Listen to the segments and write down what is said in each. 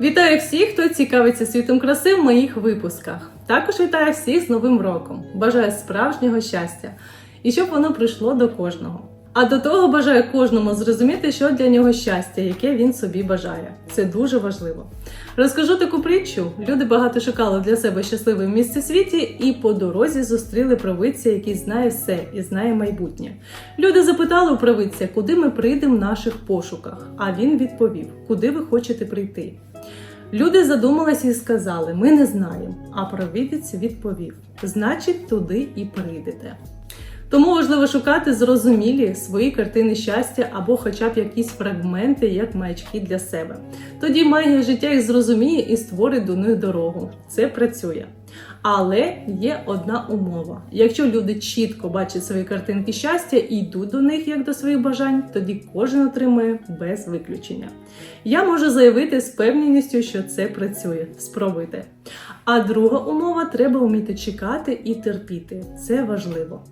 Вітаю всіх, хто цікавиться світом краси в моїх випусках. Також вітаю всіх з Новим роком. Бажаю справжнього щастя і щоб воно прийшло до кожного. А до того бажаю кожному зрозуміти, що для нього щастя, яке він собі бажає. Це дуже важливо. Розкажу таку притчу: люди багато шукали для себе щасливе місце в світі і по дорозі зустріли провидця, який знає все і знає майбутнє. Люди запитали у провидця, куди ми прийдемо в наших пошуках. А він відповів: Куди ви хочете прийти? Люди задумались і сказали: Ми не знаємо. А провідець відповів: Значить, туди і прийдете. Тому важливо шукати зрозумілі свої картини щастя або хоча б якісь фрагменти, як маячки для себе. Тоді магія життя їх зрозуміє і створить до них дорогу. Це працює. Але є одна умова: якщо люди чітко бачать свої картинки щастя і йдуть до них як до своїх бажань, тоді кожен отримує без виключення. Я можу заявити з певністю, що це працює. Спробуйте. А друга умова треба вміти чекати і терпіти. Це важливо.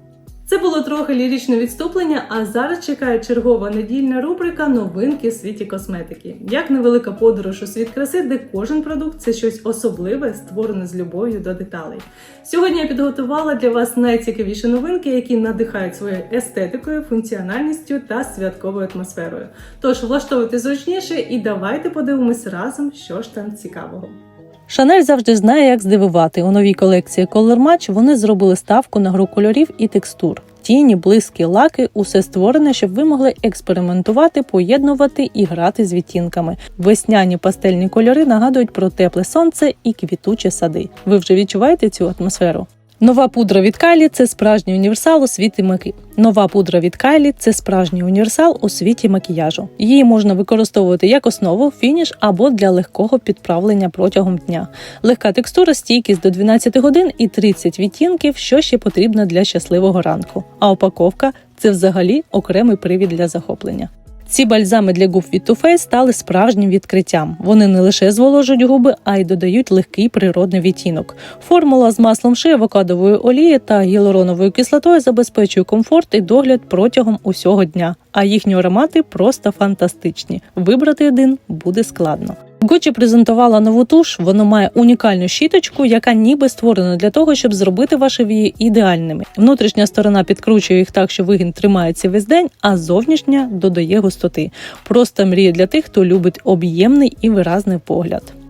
Це було трохи ліричне відступлення, а зараз чекає чергова недільна рубрика Новинки в світі косметики. Як невелика подорож у світ краси, де кожен продукт це щось особливе, створене з любов'ю до деталей. Сьогодні я підготувала для вас найцікавіші новинки, які надихають своєю естетикою, функціональністю та святковою атмосферою. Тож влаштовуйте зручніше і давайте подивимось разом, що ж там цікавого. Шанель завжди знає, як здивувати. У новій колекції Color Match вони зробили ставку на гру кольорів і текстур. Тіні, блиски, лаки усе створене, щоб ви могли експериментувати, поєднувати і грати з відтінками. Весняні пастельні кольори нагадують про тепле сонце і квітучі сади. Ви вже відчуваєте цю атмосферу? Нова пудра від Кайлі це справжній універсал у світі маки. Нова пудра від Кайлі це справжній універсал у світі макіяжу. Її можна використовувати як основу, фініш або для легкого підправлення протягом дня. Легка текстура, стійкість до 12 годин і 30 відтінків, що ще потрібно для щасливого ранку. А упаковка це взагалі окремий привід для захоплення. Ці бальзами для губ від Too Faced стали справжнім відкриттям. Вони не лише зволожують губи, а й додають легкий природний відтінок. Формула з маслом ши, авокадової олії та гіалуроновою кислотою забезпечує комфорт і догляд протягом усього дня. А їхні аромати просто фантастичні. Вибрати один буде складно. Gucci презентувала нову туш. Воно має унікальну щіточку, яка ніби створена для того, щоб зробити ваші вії ідеальними. Внутрішня сторона підкручує їх так, що вигін тримається весь день, а зовнішня додає густоти. Просто мрія для тих, хто любить об'ємний і виразний погляд.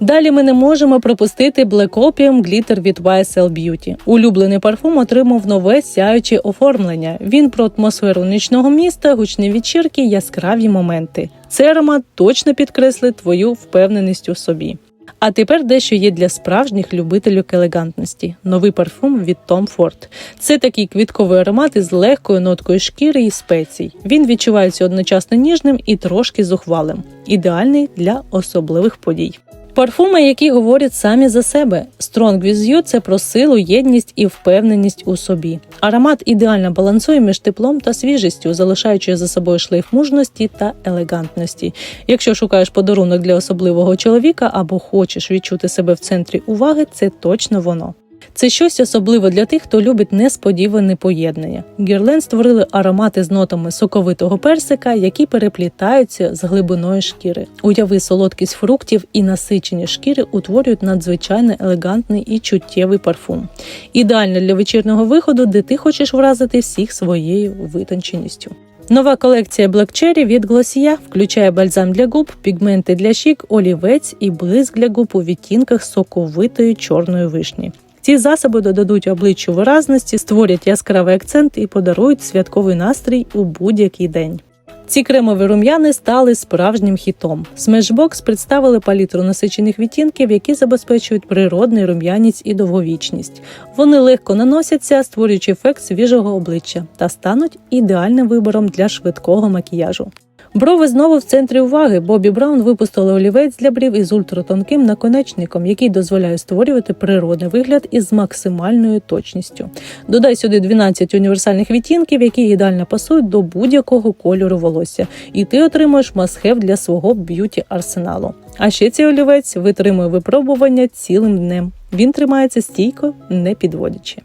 Далі ми не можемо пропустити Black Opium Glitter від YSL Beauty. Улюблений парфум отримав нове сяюче оформлення. Він про атмосферу нічного міста, гучні вечірки, яскраві моменти. Цей аромат точно підкреслить твою впевненість у собі. А тепер дещо є для справжніх любителів елегантності. Новий парфум від Tom Ford. Це такий квітковий аромат із легкою ноткою шкіри і спецій. Він відчувається одночасно ніжним і трошки зухвалим. Ідеальний для особливих подій. Парфуми, які говорять самі за себе. Strong with you – це про силу, єдність і впевненість у собі. Аромат ідеально балансує між теплом та свіжістю, залишаючи за собою шлейф мужності та елегантності. Якщо шукаєш подарунок для особливого чоловіка або хочеш відчути себе в центрі уваги, це точно воно. Це щось особливе для тих, хто любить несподіване поєднання. Гірлен створили аромати з нотами соковитого персика, які переплітаються з глибиною шкіри. Уяви солодкість фруктів і насичені шкіри утворюють надзвичайно елегантний і чуттєвий парфум. Ідеально для вечірнього виходу, де ти хочеш вразити всіх своєю витонченістю. Нова колекція Black Cherry від Glossier включає бальзам для губ, пігменти для щік, олівець і блиск для губ у відтінках соковитої чорної вишні. Ці засоби додадуть обличчю виразності, створять яскравий акцент і подарують святковий настрій у будь-який день. Ці кремові рум'яни стали справжнім хітом. Smashbox представили палітру насичених відтінків, які забезпечують природний рум'яність і довговічність. Вони легко наносяться, створюючи ефект свіжого обличчя, та стануть ідеальним вибором для швидкого макіяжу. Брови знову в центрі уваги. Бобі Браун випустили олівець для брів із ультратонким наконечником, який дозволяє створювати природний вигляд із максимальною точністю. Додай сюди 12 універсальних відтінків, які ідеально пасують до будь-якого кольору волосся, і ти отримаєш масхев для свого б'юті арсеналу. А ще цей олівець витримує випробування цілим днем. Він тримається стійко, не підводячи.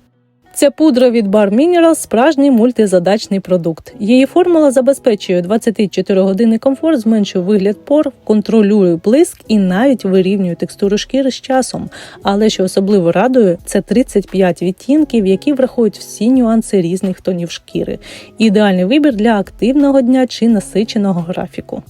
Ця пудра від Bar Minerals – справжній мультизадачний продукт. Її формула забезпечує 24 години комфорт, зменшує вигляд пор, контролює блиск і навіть вирівнює текстуру шкіри з часом. Але що особливо радує, це 35 відтінків, які врахують всі нюанси різних тонів шкіри. Ідеальний вибір для активного дня чи насиченого графіку.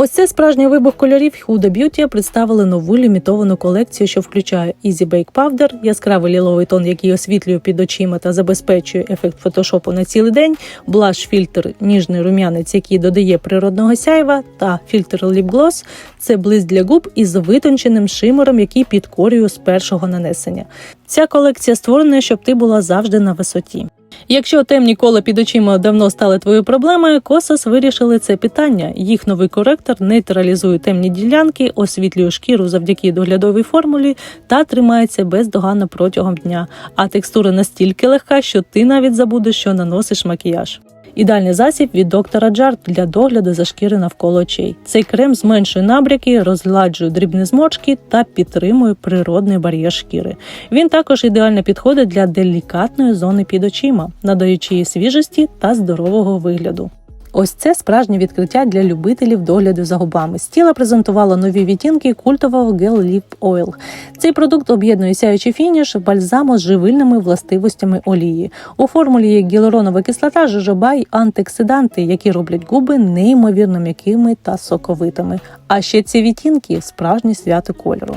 Ось це справжній вибух кольорів Huda Beauty представили нову лімітовану колекцію, що включає Easy Bake Powder, яскравий ліловий тон, який освітлює під очима та забезпечує ефект фотошопу на цілий день, блаш-фільтр, ніжний рум'янець, який додає природного сяйва, та фільтр Gloss – це блиск для губ із витонченим шимером, який підкорює з першого нанесення. Ця колекція створена, щоб ти була завжди на висоті. Якщо темні кола під очима давно стали твоєю проблемою, Косос вирішили це питання. Їх новий коректор нейтралізує темні ділянки, освітлює шкіру завдяки доглядовій формулі та тримається бездоганно протягом дня. А текстура настільки легка, що ти навіть забудеш, що наносиш макіяж. Ідеальний засіб від доктора Джарт для догляду за шкіри навколо очей. Цей крем зменшує набряки, розгладжує дрібні зморшки та підтримує природний бар'єр шкіри. Він також ідеально підходить для делікатної зони під очима, надаючи їй свіжості та здорового вигляду. Ось це справжнє відкриття для любителів догляду за губами. Стіла презентувала нові відтінки культового Gel Lip Oil. Цей продукт об'єднує сяючий фініш бальзаму з живильними властивостями олії. У формулі є гіалуронова кислота, жожоба й антиоксиданти, які роблять губи неймовірно м'якими та соковитими. А ще ці відтінки справжнє свято кольору.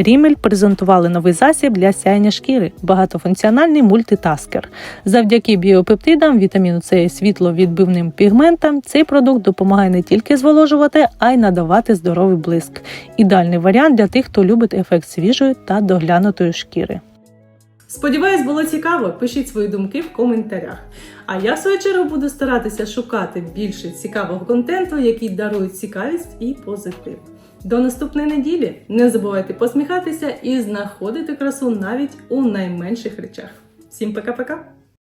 Рімель презентували новий засіб для сяєння шкіри, багатофункціональний мультитаскер. Завдяки біопептидам, вітаміну С і світловідбивним пігментам цей продукт допомагає не тільки зволожувати, а й надавати здоровий блиск. Ідеальний варіант для тих, хто любить ефект свіжої та доглянутої шкіри. Сподіваюсь, було цікаво. Пишіть свої думки в коментарях. А я в свою чергу буду старатися шукати більше цікавого контенту, який дарує цікавість і позитив. До наступної неділі не забувайте посміхатися і знаходити красу навіть у найменших речах. Всім пока-пока!